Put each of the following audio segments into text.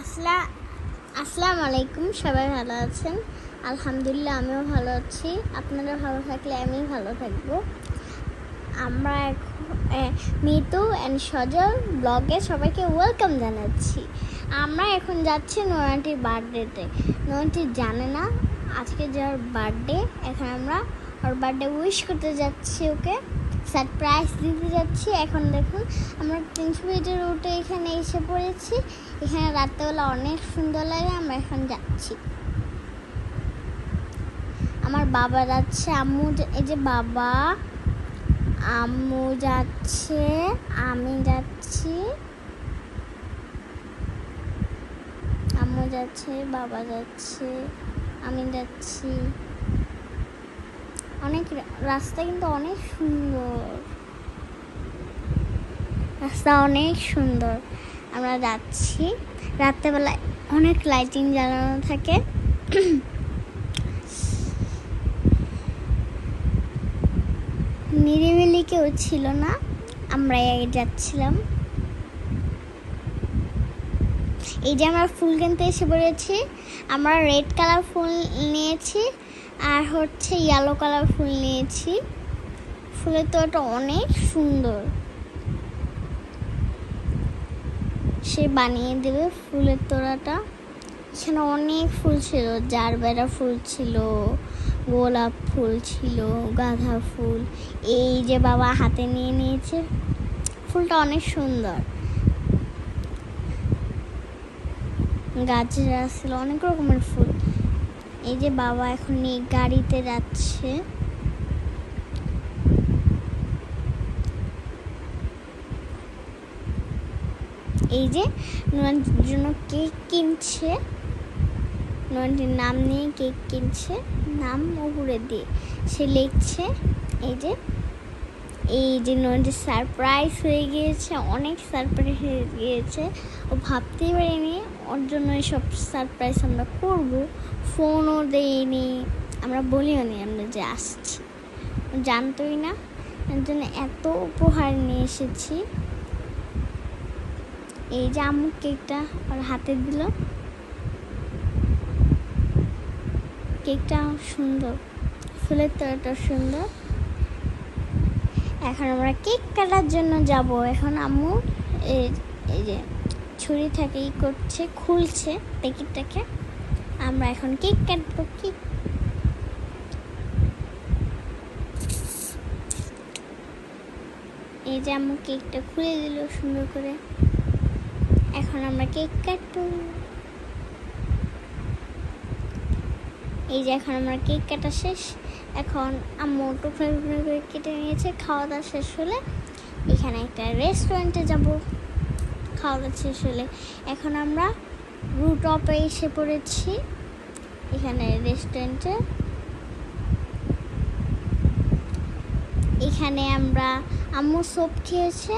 আসলা আসসালামু আলাইকুম সবাই ভালো আছেন? আলহামদুলিল্লাহ, আমিও ভালো আছি। আপনারা ভালো থাকলে আমি ভালো থাকব। আমরা এখন মিতু অ্যান্ড সজল ব্লগে সবাইকে ওয়েলকাম জানাচ্ছি। আমরা এখন যাচ্ছি নোয়ান্টির বার্থডেতে। নোয়ান্টি জানে না আজকে যার বার্থডে। এখন আমরা ওর বার্থডে উইশ করতে যাচ্ছি ওকে। সারপ্রাইজ দিতে যাচ্ছি। এখন দেখুন, আমরা তিনশো ফিটের রুটে এখানে এসে পড়েছি। এখানে রাত্রেবেলা অনেক সুন্দর লাগে, আমরা এখন যাচ্ছি। আমার বাবা যাচ্ছে, আম্মু এই যে বাবা, আম্মু যাচ্ছে, আমি যাচ্ছি। আম্মু যাচ্ছে, বাবা যাচ্ছে, আমি যাচ্ছি। অনেক রাস্তা কিন্তু অনেক সুন্দর। রাস্তা অনেক সুন্দর। আমরা যাচ্ছি। রাত্রেবেলায় অনেক লাইটিং জ্বালানো থাকে। নিরিবিলি কেউ ছিল না। আমরা আগে যাচ্ছিলাম। এই যে আমরা ফুল কিনতে এসে পড়েছি। আমরা রেড কালার ফুল নিয়েছি। আর হচ্ছে ইয়েলো কালার ফুল নিয়েছি। ফুলের তোড়াটা অনেক সুন্দর। সে বানিয়ে দেবে ফুলের তোড়াটা। এখানে অনেক ফুল ছিল, জারবেরা ফুল ছিল, গোলাপ ফুল ছিল গাঁদা ফুল। এই যে বাবা হাতে নিয়ে নিয়েছে, ফুলটা অনেক সুন্দর। গাছের ছিল অনেক রকমের ফুল। এই যে বাবা এখন এই গাড়িতে যাচ্ছে। এই যে নোয়ান্টির জন্য কেক কিনছে। নোয়ান্টির নাম নিয়ে কেক কিনছে। নাম উপরে দিয়ে। সে লিখছে, এই যে এই যে নোয়ান্টির সারপ্রাইজ হয়ে গিয়েছে, অনেক সারপ্রাইজ হয়ে গিয়েছে। ও ভাবতেই পারিনি ওর জন্য এসব সারপ্রাইজ আমরা করব। ফোনও দেইনি আমরা বলিও নি আমরা যে আসছি। জানতোই না, এর জন্য এত উপহার নিয়ে এসেছি। এই যে আম্মু কেকটা ওর হাতে দিল। কেকটা সুন্দর, ফুলের তলাটা সুন্দর। এখন আমরা কেক কাটার জন্য যাব। এখন আম্মু এই যে ছুরি থাকে, ই করছে, খুলছে প্যাকেটটাকে। আমরা এখন কেক কাটবো, কেক। এই যে আম্মু কেকটা খুলে দিল সুন্দর করে। এখন আমরা কেক কাটবো। এই যে এখন আমার কেক কাটা শেষ। এখন আম্মু টুকরো করে কেটে নিয়েছে খাওয়া দাওয়া শেষ হলে এখানে একটা রেস্টুরেন্টে যাব। খাওয়া দাওয়া শেষ হলে এখন আমরা রুটপে এসে পড়েছি। এখানে রেস্টুরেন্টে এখানে আমরা আম্মু সোপ খেয়েছে।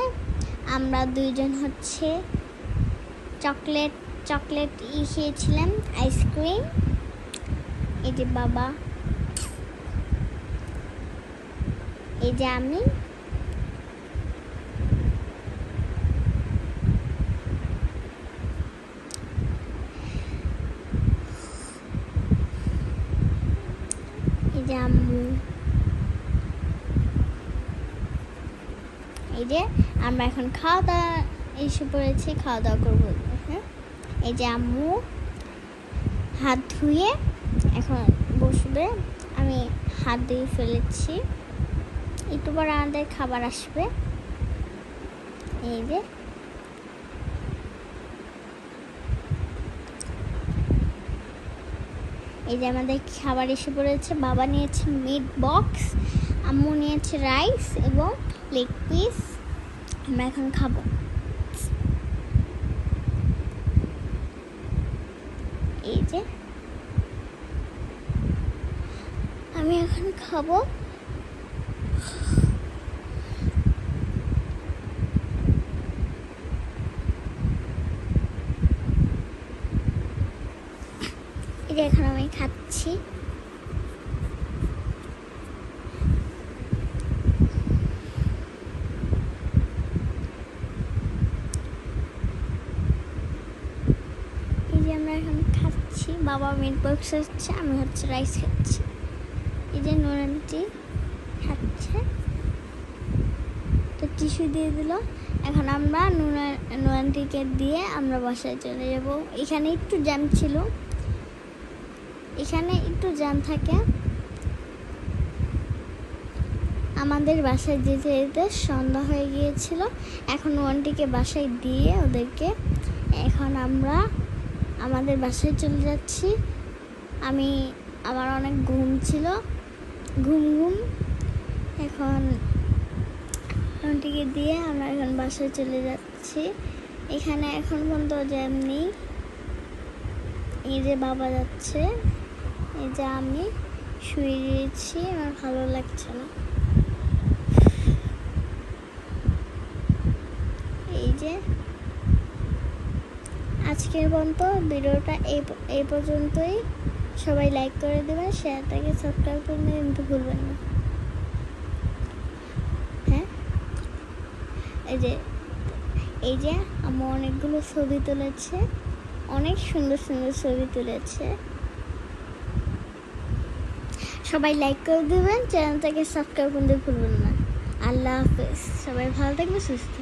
আমরা দুইজন হচ্ছে চকলেট চকলেট ই খেয়েছিলাম আইসক্রিম এই যে বাবা। এই যে আমি। এই যে আম্মু। এই যে আমরা এখন খাওয়া দাওয়া এসে পড়েছি খাওয়া দাওয়া করব। হ্যাঁ? এই যে আম্মু। হাত ধুয়ে এখন বসবে। আমি হাত দিয়ে ফেলেছি। একটু পর আমাদের খাবার আসবে। এই যে। এই যে আমাদের খাবার এসে পড়েছে। বাবা নিয়েছে মিট বক্স আম্মু নিয়েছে রাইস এবং লেগ পিস আমরা এখন খাব। এই যে আমি এখন খাব। যে এখন আমি খাচ্ছি। আমরা এখন খাচ্ছি, বাবা মিট বক্স হচ্ছে আমি হচ্ছে রাইস খাচ্ছি। এই যে নুরানটি খাচ্ছে। তো টিস্যু দিয়ে দিল। এখন আমরা নুনা দিয়ে আমরা বাসায় চলে যাব। এখানে একটু জ্যাম ছিল। এখানে একটু জ্যাম থাকে। আমাদের বাসায় যেতে যেতে সন্ধ্যা হয়ে গিয়েছিল। এখন ওয়ানটিকে বাসায় দিয়ে ওদেরকে এখন আমরা আমাদের বাসায় চলে যাচ্ছি। আমি, আমার অনেক ঘুম ছিল। ঘুম। ঘুম এখন ওয়ানটিকে দিয়ে আমরা এখন বাসায় চলে যাচ্ছি। এখানে এখন পর্যন্ত জ্যাম নেই। এই যে বাবা যাচ্ছে, এই যে আমি শুয়ে দিয়েছি আমার ভালো লাগছে না। এই যে আজকের পর্যন্ত ভিডিওটা এই পর্যন্তই। সবাই লাইক করে দেবেন শেয়ারটাকে সাবস্ক্রাইব করে দেবেন, কিন্তু ভুলবেন না। হ্যাঁ? এই যে এই যে আমার অনেকগুলো ছবি তুলেছে, অনেক সুন্দর সুন্দর ছবি তুলেছে। সবাই লাইক করে দেবেন চ্যানেলটাকে সাবস্ক্রাইব করতে ভুলবেন না। আল্লাহ হাফেজ। সবাই ভালো থাকবে সুস্থ।